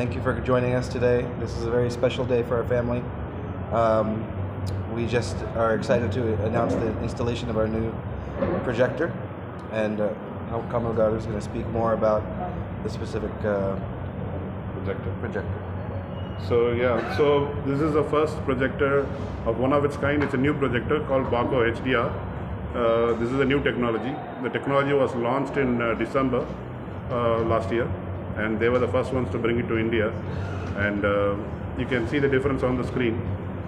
thank you for joining us today. This is a very special day for our family. Um, we just are excited to announce the installation of our new projector, and uh, Kamal Garu is going to speak more about the specific uh, projector. projector. So yeah, so this is the first projector of one of its kind. It's a new projector called Baco HDR. Uh, this is a new technology. The technology was launched in uh, December uh, last year, and they were the first ones to bring it to India. And uh, you can see the difference on the screen.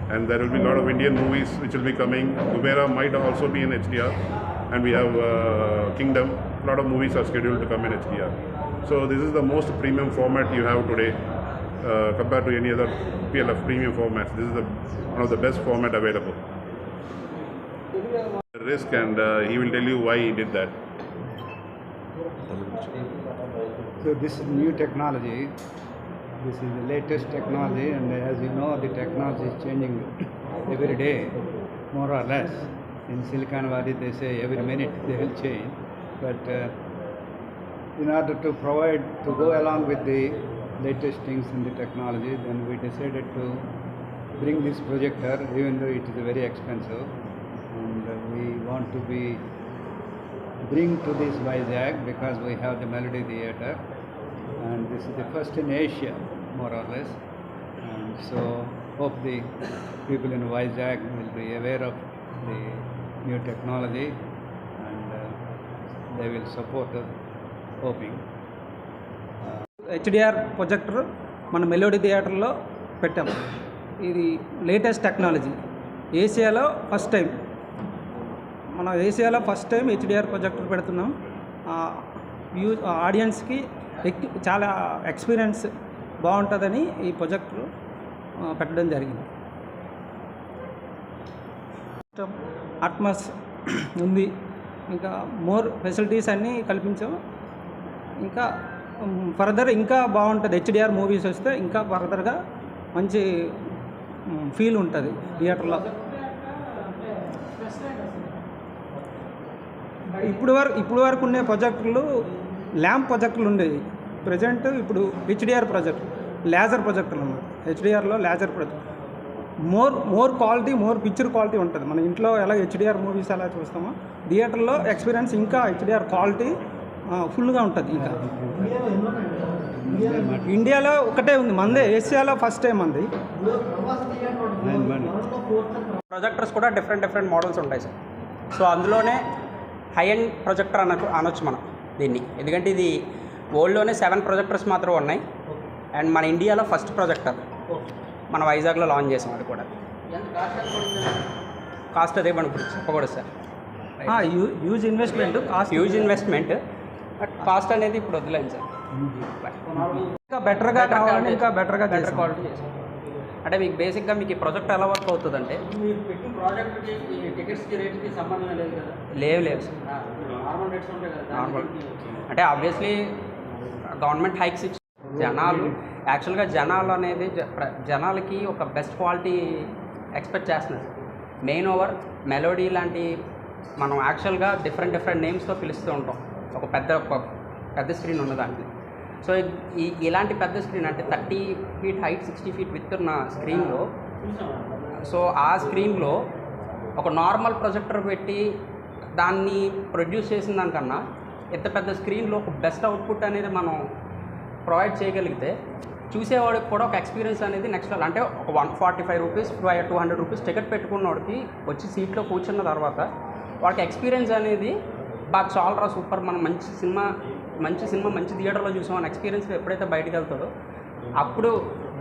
And there will be a lot of Indian movies which will be coming. Umera might also be in HDR, and we have uh, Kingdom. A lot of movies are scheduled to come in HDR. So this is the most premium format you have today uh, compared to any other PLF premium formats. This is the, one of the best format available. Risk and uh, he will tell you why he did that. So this is new technology. This is the latest technology, and as you know, the technology is changing every day, more or less. In Silicon Valley, they say every minute they will change. But uh, in order to provide, to go along with the latest things in the technology, then we decided to bring this projector, even though it is very expensive, and uh, we want to be bring to this Vizag because we have the Melody Theatre and this is the first in Asia more or less and so hope the people in Vizag will be aware of the new technology and uh, they will support us hoping. HDR projector మన Melody థియేటర్లో పెట్టాం ఇది latest technology ఏషియాలో first time మన ఏషియాలో first time HDR projector పెడుతున్నాం. View ఆడియన్స్కి చాలా ఎక్స్పీరియన్స్ బాగుంటుందని ఈ ప్రొజెక్టర్ పెట్టడం జరిగింది. అట్మస్ ఉంది. ఇంకా మోర్ ఫెసిలిటీస్ అన్నీ కల్పించాం. ఇంకా ఫర్దర్ ఇంకా బాగుంటుంది. హెచ్డిఆర్ మూవీస్ వస్తే ఇంకా ఫర్దర్గా మంచి ఫీల్ ఉంటుంది. థియేటర్లో ఇప్పుడు వరకు ఇప్పుడు వరకు ఉండే ప్రాజెక్టులు ల్యాంప్ ప్రాజెక్టులు ఉండేవి ప్రజెంట్ ఇప్పుడు హెచ్డిఆర్ ప్రాజెక్ట్ లేజర్ ప్రాజెక్టులు అన్నమాట. హెచ్డిఆర్లో laser project. More more quality more picture quality ఉంటుంది. మన ఇంట్లో ఎలా హెచ్డిఆర్ మూవీస్ ఎలా చూస్తామో థియేటర్లో ఎక్స్పీరియన్స్ ఇంకా హెచ్డిఆర్ క్వాలిటీ ఫుల్గా ఉంటుంది ఇంకా. ఇండియాలో ఒకటే ఉంది. మందే ఏషియాలో ఫస్ట్ టైం మంది. ప్రొజెక్టర్స్ కూడా డిఫరెంట్ డిఫరెంట్ మోడల్స్ ఉంటాయి సార్. సో అందులోనే హై ఎండ్ ప్రొజెక్టర్ అన అనొచ్చు మనం దీన్ని. ఎందుకంటే ఇది వరల్డ్లోనే సెవెన్ ప్రొజెక్టర్స్ మాత్రం ఉన్నాయి. అండ్ మన ఇండియాలో ఫస్ట్ ప్రొజెక్టర్. మన వైజాగ్లో లాంచ్ చేసాం అది కూడా. కాస్ట్ అదే మనం ఇప్పుడు చెప్పకూడదు sir. Use investment cost huge investment but cost అనేది ఇప్పుడు వదిలేదు సార్. ఇంకా బెటర్గా కావాలని ఇంకా బెటర్గా బెటర్ క్వాలిటీ చేసాం అంటే మీకు బేసిక్గా మీకు ఈ ప్రాజెక్ట్ ఎలా వర్క్ అవుతుందంటే? మీరు పెట్టిన ప్రాజెక్ట్కి ఈ టికెట్స్కి రేట్కి సంబంధం లేదు కదా? లేవు లేవు సార్. నార్మల్ రేట్స్ ఉంటాయి కదా నార్మల్ దానికి అంటే ఆబ్వియస్లీ గవర్నమెంట్ హైక్స్ ఇచ్చి జనాలు యాక్చువల్గా జనాలు అనేది జనాలకి ఒక బెస్ట్ క్వాలిటీ ఎక్స్పెక్ట్ చేస్తున్నారు. మెయిన్ ఓవర్ మెలోడీ లాంటి మనం యాక్చువల్గా డిఫరెంట్ డిఫరెంట్ నేమ్స్తో పిలుస్తూ ఉంటాం. ఒక పెద్ద పెద్ద స్క్రీన్ ఉన్నదానికి. సో ఈ ఇలాంటి పెద్ద స్క్రీన్ అంటే thirty feet height sixty feet with ఉన్న స్క్రీన్లో సో ఆ స్క్రీన్లో ఒక నార్మల్ ప్రొజెక్టర్ పెట్టి దాన్ని ప్రొడ్యూస్ చేసిన దానికన్నా ఎంత పెద్ద స్క్రీన్లో ఒక బెస్ట్ అవుట్పుట్ అనేది మనం ప్రొవైడ్ చేయగలిగితే చూసేవాడికి కూడా ఒక ఎక్స్పీరియన్స్ అనేది నెక్స్ట్ అంటే ఒక one forty five rupees two hundred rupees ticket పెట్టుకున్నవాడికి వచ్చి సీట్లో కూర్చున్న తర్వాత వాడికి ఎక్స్పీరియన్స్ అనేది బాగా చాలరా సూపర్ మనం మంచి సినిమా మంచి సినిమా మంచి థియేటర్లో చూసాం అని ఎక్స్పీరియన్స్ ఎప్పుడైతే బయటకు వెళ్తాడో అప్పుడు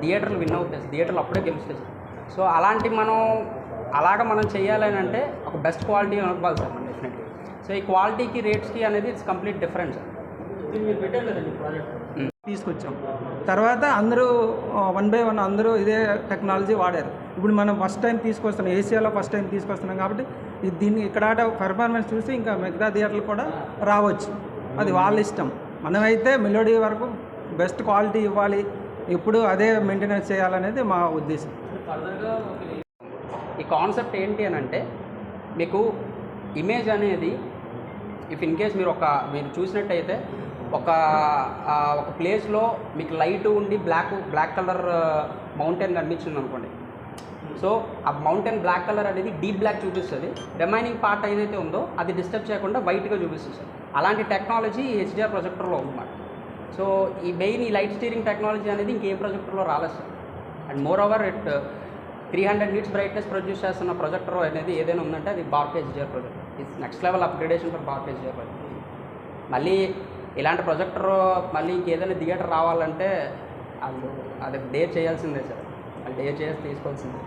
థియేటర్లు విన్ అవుతాయి. థియేటర్లు అప్పుడే గెలుస్తాయి. సో అలాంటి మనం అలాగ మనం చేయాలని అంటే ఒక బెస్ట్ క్వాలిటీ అనుకోవాలి సార్ మనం డెఫినెట్లీ సో ఈ క్వాలిటీకి రేట్స్కి అనేది ఇట్స్ కంప్లీట్ డిఫరెన్స్ సార్ దీన్ని మీరు పెట్టారు కదండి ప్రాజెక్ట్ తీసుకొచ్చాం. తర్వాత అందరూ వన్ బై వన్ అందరూ ఇదే టెక్నాలజీ వాడారు. ఇప్పుడు మనం ఫస్ట్ టైం తీసుకొస్తున్నాం ఏషియాలో ఫస్ట్ టైం తీసుకొస్తున్నాం కాబట్టి దీన్ని ఇక్కడ పెర్ఫార్మెన్స్ చూసి ఇంకా మిగతా థియేటర్లు కూడా రావచ్చు. అది వాళ్ళ ఇష్టం. మనమైతే మెలోడీ వరకు బెస్ట్ క్వాలిటీ ఇవ్వాలి. ఎప్పుడు అదే మెయింటెనెన్స్ చేయాలనేది మా ఉద్దేశం. ఈ కాన్సెప్ట్ ఏంటి అని అంటే మీకు ఇమేజ్ అనేది ఇఫ్ ఇన్ కేస్ మీరు ఒక మీరు చూసినట్టయితే ఒక ఒక ప్లేస్లో మీకు లైట్ ఉండి బ్లాక్ బ్లాక్ కలర్ మౌంటైన్ కనిపించింది అనుకోండి. సో ఆ మౌంటైన్ బ్లాక్ కలర్ అనేది డీప్ బ్లాక్ చూపిస్తుంది. రిమైనింగ్ పార్ట్ ఏదైతే ఉందో అది డిస్టర్బ్ చేయకుండా వైట్గా చూపిస్తుంది సార్. అలాంటి టెక్నాలజీ హెచ్డిఆర్ ప్రొజెక్టర్లో ఉందన్నమాట. సో ఈ మెయిన్ ఈ లైట్ స్టీరింగ్ టెక్నాలజీ అనేది ఇంకేం ప్రొజెక్టర్లో రాలేదు sir. And moreover it three hundred nits brightness produce చేస్తున్న ప్రొజెక్టర్ అనేది ఏదైనా ఉందంటే అది Barco HDR projector it's next level upgradation for Barco HDR projector మళ్ళీ ఇలాంటి ప్రొజెక్టర్ మళ్ళీ ఇంకేదైనా థియేటర్ రావాలంటే వాళ్ళు అది డేర్ చేయాల్సిందే సార్. వాళ్ళు డేర్ చేసి తీసుకోవాల్సిందే.